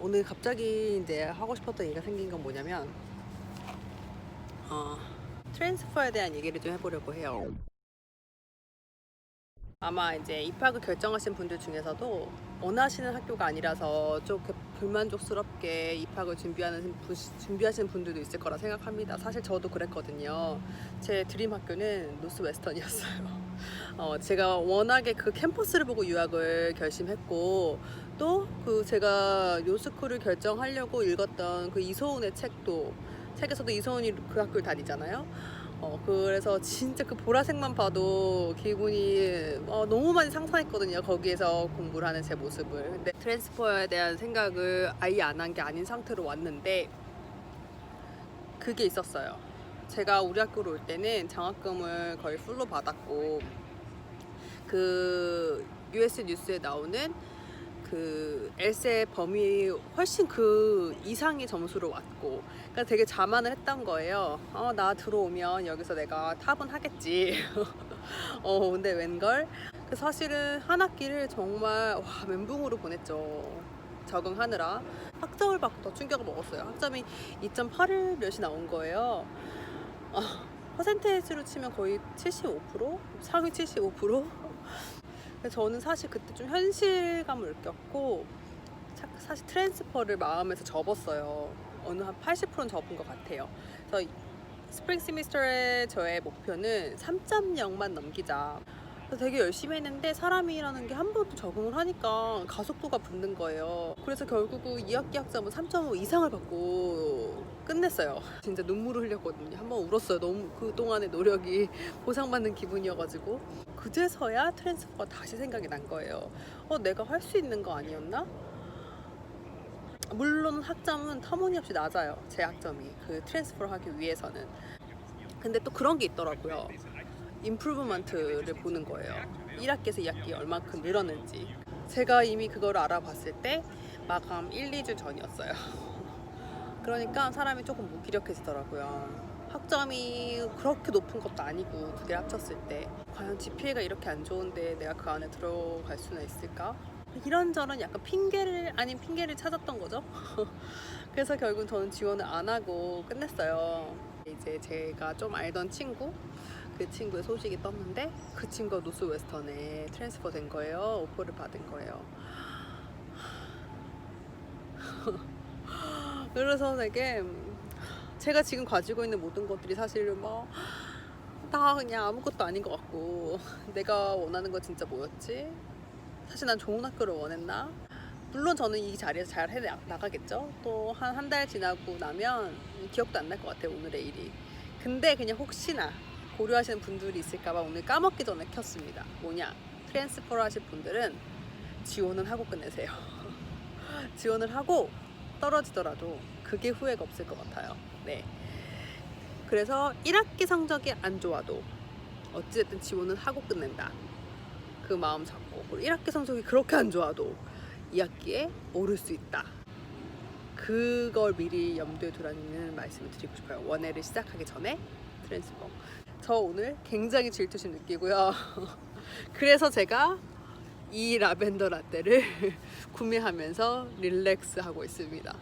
오늘 갑자기 이제 하고 싶었던 얘기가 생긴 건 뭐냐면 어, 트랜스퍼에 대한 얘기를 좀 해보려고 해요. 아마 이제 입학을 결정하신 분들 중에서도 원하시는 학교가 아니라서 좀 불만족스럽게 입학을 준비하는 분- 준비하시는 분들도 있을 거라 생각합니다. 사실 저도 그랬거든요. 제 드림 학교는 노스웨스턴이었어요. 어, 제가 워낙에 그 캠퍼스를 보고 유학을 결심했고 또 그 제가 요스쿨을 결정하려고 읽었던 그 이소은의 책도 책에서도 이소은이 그 학교를 다니잖아요. 어, 그래서 진짜 그 보라색만 봐도 기분이 어, 너무 많이 상상했거든요. 거기에서 공부를 하는 제 모습을. 근데 트랜스퍼에 대한 생각을 아예 안 한 게 아닌 상태로 왔는데 그게 있었어요. 제가 우리 학교로 올 때는 장학금을 거의 풀로 받았고 그 US 뉴스에 나오는 그 엘세 범위 훨씬 그 이상의 점수로 왔고 그러니까 되게 자만을 했던 거예요. 어, 나 들어오면 여기서 내가 탑은 하겠지. 어, 근데 웬걸? 그 사실은 한 학기를 정말 와, 멘붕으로 보냈죠. 적응하느라 학점을 받고 더 충격을 먹었어요. 학점이 2.8을 몇이 나온 거예요. 어, 퍼센테이지로 치면 거의 75%? 상위 75%? 저는 사실 그때 좀 현실감을 느꼈고 차- 사실 트랜스퍼를 마음에서 접었어요. 어느 한 80%는 접은 것 같아요. 그래서 스프링 시미스터의 저의 목표는 3.0만 넘기자. 그래서 되게 열심히 했는데 사람이라는 게 한 번도 적응을 하니까 가속도가 붙는 거예요. 그래서 결국은 2학기 학점은 3.5 이상을 받고 끝냈어요. 진짜 눈물을 흘렸거든요. 한 번 울었어요. 너무 그동안의 노력이 보상받는 기분이어가지고. 그제서야 트랜스퍼가 다시 생각이 난 거예요. 어, 내가 할 수 있는 거 아니었나? 물론 학점은 터무니없이 낮아요. 제 학점이. 그 트랜스퍼를 하기 위해서는. 근데 또 그런 게 있더라고요. 임프루브먼트를 보는 거예요. 1학기에서 2학기 얼마큼 늘었는지. 제가 이미 그걸 알아봤을 때 마감 1, 2주 전이었어요. 그러니까 사람이 조금 무기력해지더라고요. 학점이 그렇게 높은 것도 아니고 두 개를 합쳤을 때 과연 GPA가 이렇게 안 좋은데 내가 그 안에 들어갈 수는 있을까? 이런저런 약간 핑계를 아닌 핑계를 찾았던 거죠. 그래서 결국 저는 지원을 안 하고 끝냈어요. 이제 제가 좀 알던 친구 그 친구의 소식이 떴는데 그 친구가 노스 웨스턴에 트랜스퍼 된 거예요. 오퍼를 받은 거예요. 그래서 되게 제가 지금 가지고 있는 모든 것들이 사실 뭐다 그냥 아무것도 아닌 것 같고 내가 원하는 건 진짜 뭐였지? 사실 난 좋은 학교를 원했나? 물론 저는 이 자리에서 잘 해 나가겠죠. 또 한 한 달 지나고 나면 기억도 안 날 것 같아요 오늘의 일이. 근데 그냥 혹시나 고려하시는 분들이 있을까봐 오늘 까먹기 전에 켰습니다. 뭐냐? 트랜스퍼를 하실 분들은 지원은 하고 끝내세요. 지원을 하고 떨어지더라도 그게 후회가 없을 것 같아요. 네. 그래서 1학기 성적이 안 좋아도 어찌됐든 지원은 하고 끝낸다. 그 마음 잡고 그리고 1학기 성적이 그렇게 안 좋아도 2학기에 오를 수 있다. 그걸 미리 염두에 두라는 말씀을 드리고 싶어요. 원회를 시작하기 전에 트랜스퍼. 저 오늘 굉장히 질투심 느끼고요. 그래서 제가 이 라벤더 라떼를 구매하면서 릴렉스 하고 있습니다.